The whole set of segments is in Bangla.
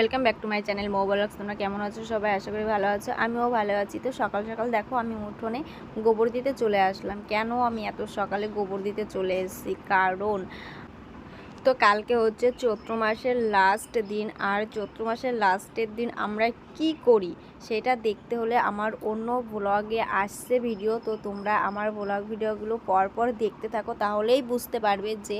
Welcome back to my channel মোবাইলক্স তোমরা কেমন আছো? সবাই আশা করি ভালো আছো। আমিও ভালো আছি। তো সকাল সকাল দেখো, আমি উঠোনে গোবর দিতে চলে আসলাম। কেন আমি এত সকালে গোবর দিতে চলে এসেছি? কারণ তো কালকে হচ্ছে চৈত্র মাসের লাস্ট দিন। আর চৈত্র মাসের লাস্টের দিন আমরা কি করি? সেটা দেখতে হলে আমার অন্য ব্লগে আসছে ভিডিও তো তোমরা আমার ব্লগ ভিডিওগুলো পরপর দেখতে থাকো, তাহলেই বুঝতে পারবে যে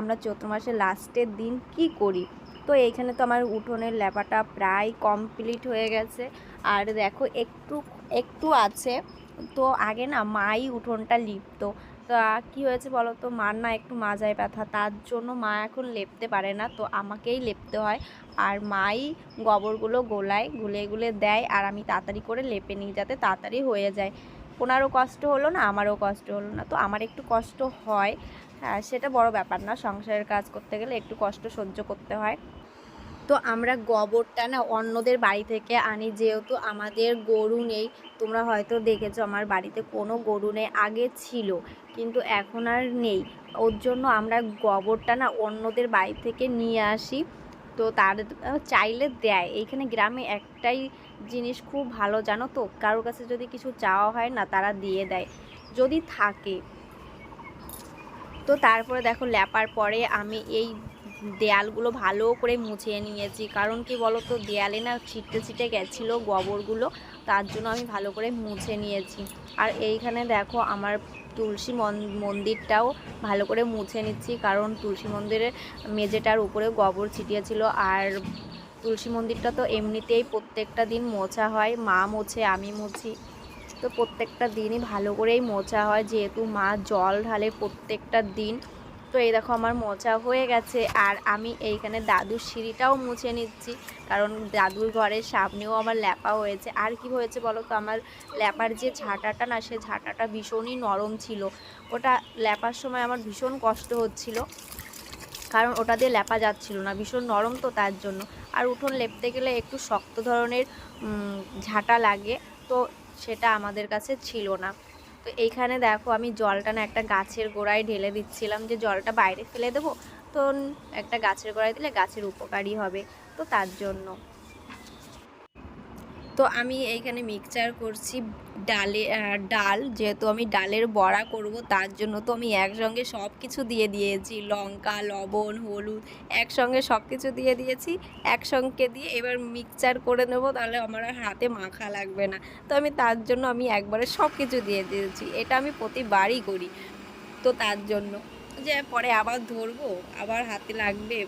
আমরা চৈত্র মাসের লাস্টের দিন কি করি। তো এইখানে তো আমার উঠোনের ল্যাপাটা প্রায় কমপ্লিট হয়ে গেছে। আর দেখো একটু একটু আছে। তো আগে না মাই উঠোনটা লিপতো। তা কী হয়েছে বলো তো মার না একটু মাজায় ব্যথা। তার জন্য মা এখন লেপতে পারে না, তো আমাকেই লেপতে হয়। আর মাই গোবরগুলো গোলায়, গুলে গুলে দেয় আর আমি তাড়াতাড়ি করে লেপে নিই যাতে তাড়াতাড়ি হয়ে যায়। ওনারও কষ্ট হলো না, আমারও কষ্ট হলো না। তো আমার একটু কষ্ট হয়। হ্যাঁ সেটা বড় ব্যাপার না। সংসারের কাজ করতে গেলে একটু কষ্ট সহ্য করতে হয়। তো আমরা গোবরটা না অন্যদের বাড়ি থেকে আনি, যেহেতু আমাদের গরু নেই। তোমরা হয়তো দেখেছ আমার বাড়িতে কোনো গরু নেই, আগে ছিল, কিন্তু এখন আর নেই। ওর জন্য আমরা গোবরটা না অন্যদের বাড়ি থেকে নিয়ে আসি। তো তার চাইলে দেয়। এইখানে গ্রামে একটাই জিনিস খুব ভালো, জানো তো? কারোর কাছে যদি কিছু চাওয়া হয় না, তারা দিয়ে দেয়। যদি থাকে। তো তারপরে দেখো ল্যাপার পরে আমি এই দেয়ালগুলো ভালো করে মুছে নিয়েছি। কারণ কি বলো তো দেয়ালে না ছিটতে ছিটে গেছিল গোবরগুলো, তার জন্য আমি ভালো করে মুছে নিয়েছি। আর এইখানে দেখো আমার তুলসী মন- মন্দিরটাও ভালো করে মুছে নিচ্ছি। কারণ তুলসী মন্দিরের মেঝেটার উপরে গোবর ছিটিয়েছিল। আর তুলসী মন্দিরটা তো এমনিতেই প্রত্যেকটা দিন মোছা হয়। মা মোছে, আমি মুছি। তো প্রত্যেকটা দিনই ভালো করেই মোছা হয়। যেহেতু মা জল ঢালে প্রত্যেকটা দিন তো এই দেখো আমার মোচা হয়ে গেছে আর আমি এইখানে দাদুর সিঁড়িটাও মুছে নিচ্ছি। কারণ দাদুর ঘরের সামনেও আমার ল্যাপা হয়েছে। আর কি হয়েছে বলো তো? আমার ল্যাপার যে ঝাঁটাটা না, সে ঝাঁটাটা ভীষণই নরম ছিল। ওটা ল্যাপার সময় আমার ভীষণ কষ্ট হচ্ছিল। কারণ ওটা দিয়ে ল্যাপা যাচ্ছিল না, ভীষণ নরম তো তার জন্য। আর উঠোন লেপতে গেলে একটু শক্ত ধরনের ঝাঁটা লাগে। তো সেটা আমাদের কাছে ছিল না। তো এইখানে দেখো আমি জলটা না একটা গাছের গোড়ায় ঢেলে দিচ্ছিলাম যে জলটা বাইরে ফেলে দেবো। তো একটা গাছের গোড়ায় দিলে গাছের উপকারী হবে। তো তার জন্য। তো আমি এইখানে মিক্সচার করছি ডালে ডাল। যেহেতু আমি ডালের বড়া করব, তার জন্য তো আমি একসঙ্গে সব কিছু দিয়ে দিয়েছি। লঙ্কা, লবণ, হলুদ একসঙ্গে সব কিছু দিয়ে দিয়েছি। একসঙ্গে দিয়ে এবার মিক্সচার করে নেব, তাহলে আমার হাতে মাখা লাগবে না। তো আমি তার জন্য আমি একবারে সব কিছু দিয়ে দিয়েছি। এটা আমি প্রতিবারই করি তো তার জন্য। যে পরে আবার ধরবো, আবার হাতে লাগবে।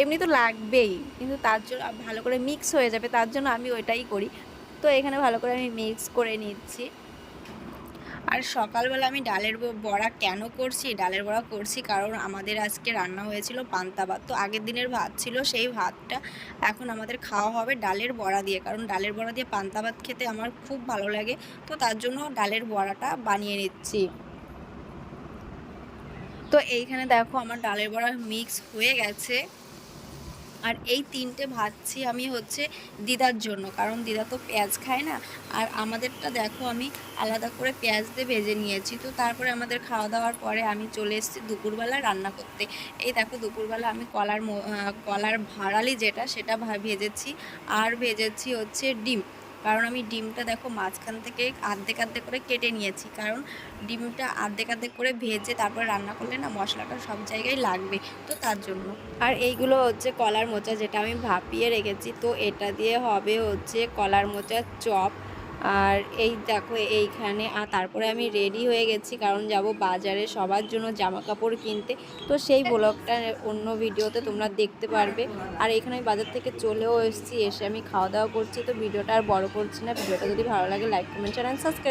এমনি তো লাগবেই, কিন্তু তার জন্য ভালো করে মিক্স হয়ে যাবে, তার জন্য আমি ওইটাই করি। তো এখানে ভালো করে আমি মিক্স করে নিচ্ছি। আর সকালবেলা আমি ডালের বড়া কেন করছি? ডালের বড়া করছি কারণ আমাদের আজকে রান্না হয়েছিল পান্তা ভাত। তো আগের দিনের ভাত ছিল, সেই ভাতটা এখন আমাদের খাওয়া হবে ডালের বড়া দিয়ে। কারণ ডালের বড়া দিয়ে পান্তা ভাত খেতে আমার খুব ভালো লাগে। তো তার জন্য ডালের বড়াটা বানিয়ে নিচ্ছি। তো এইখানে দেখো আমার ডালের বড়া মিক্স হয়ে গেছে। আর এই তিনটে ভাজছি আমি হচ্ছে দিদার জন্য, কারণ দিদা তো পেঁয়াজ খায় না। আর আমাদেরটা দেখো আমি আলাদা করে পেঁয়াজ দিয়ে ভেজে নিয়েছি। তো তারপরে আমাদের খাওয়া দাওয়ার পরে আমি চলে এসেছি দুপুরবেলা রান্না করতে। এই দেখো দুপুরবেলা আমি কলার কলার ভাড়ালি যেটা, সেটা ভেজেছি। আর ভেজেছি হচ্ছে ডিম। কারণ আমি ডিমটা দেখো মাঝখান থেকে আর্ধেক আর্ধেক করে কেটে নিয়েছি। কারণ ডিমটা আর্ধেক আর্ধেক করে ভেজে তারপরে রান্না করলে না মশলাটা সব জায়গায় লাগবে, তো তার জন্য। আর এইগুলো হচ্ছে কলার মোচা যেটা আমি ভাপিয়ে রেখেছি, তো এটা দিয়ে হবে হচ্ছে কলার মোচার চপ। আর এই দেখো, এইখানে, আর তারপরে আমি রেডি হয়ে গেছি, কারণ যাব বাজারে সবার জন্য জামা কাপড় কিনতে। তো সেই ব্লগটা অন্য ভিডিওতে তোমরা দেখতে পারবে। আর এখানে আমি বাজার থেকে চলেও এসেছি, এসে আমি খাওয়া দাওয়া করছি, তো ভিডিওটা আর বড় করছি না। ভিডিওটা যদি ভালো লাগে লাইক কমেন্ট চ্যানেল সাবস্ক্রাইব